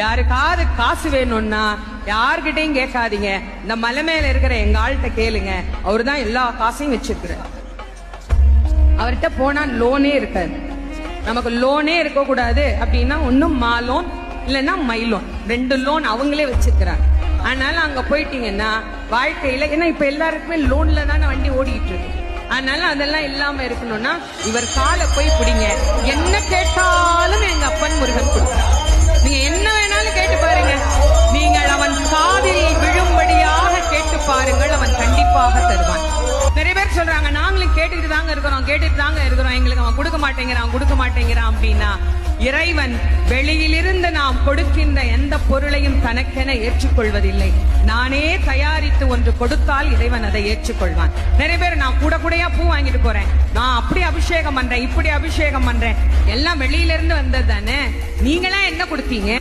யாருக்காவது காசு வேணும்னா யார்கிட்டயும் கேட்காதீங்க. இந்த மலை மேல இருக்கிற எங்க ஆள்கிட்ட கேளுங்க. அவர்தான் எல்லா காசையும் வச்சிருக்கிறார் அவர்கிட்ட போனா லோனே இருக்காது. நமக்கு லோனே இருக்க கூடாது அப்படின்னா ஒன்னும் மா லோன் இல்லைன்னா மை லோன் ரெண்டு லோன் அவங்களே வச்சிருக்கிறாங்க அதனால அங்க போயிட்டீங்கன்னா வாழ்க்கையில ஏன்னா இப்ப எல்லாருக்குமே லோன்ல தானே வண்டி ஓடிட்டு இருக்கு. அதனால அதெல்லாம் இல்லாம இருக்கணும்னா இவர் காலை போய் பிடிங்க. என்ன சொல்றாங்க? நாங்களும் கேட்டுக்கிட்டு தாங்க இருக்கிறோம். கேட்டுட்டு தாங்க இருக்கிறோம். எங்களுக்கு அவன் கொடுக்க மாட்டேங்கிறான் கொடுக்க மாட்டேங்கிறான் அப்படின்னா இறைவன் வெளியிலிருந்து நாம் கொடுக்கின்ற எந்த பொருளையும் தனக்கென ஏற்றுக்கொள்வதில்லை. நானே தயாரித்து ஒன்று கொடுத்தால் இறைவன் அதை ஏற்றுக்கொள்வான். நிறைய பேர் நான் கூட கூடையா பூ வாங்கிட்டு போறேன். நான் அப்படி அபிஷேகம் பண்றேன் இப்படி அபிஷேகம் பண்றேன். எல்லாம் வெளியில இருந்து வந்தது தானே? நீங்களா என்ன கொடுத்தீங்க?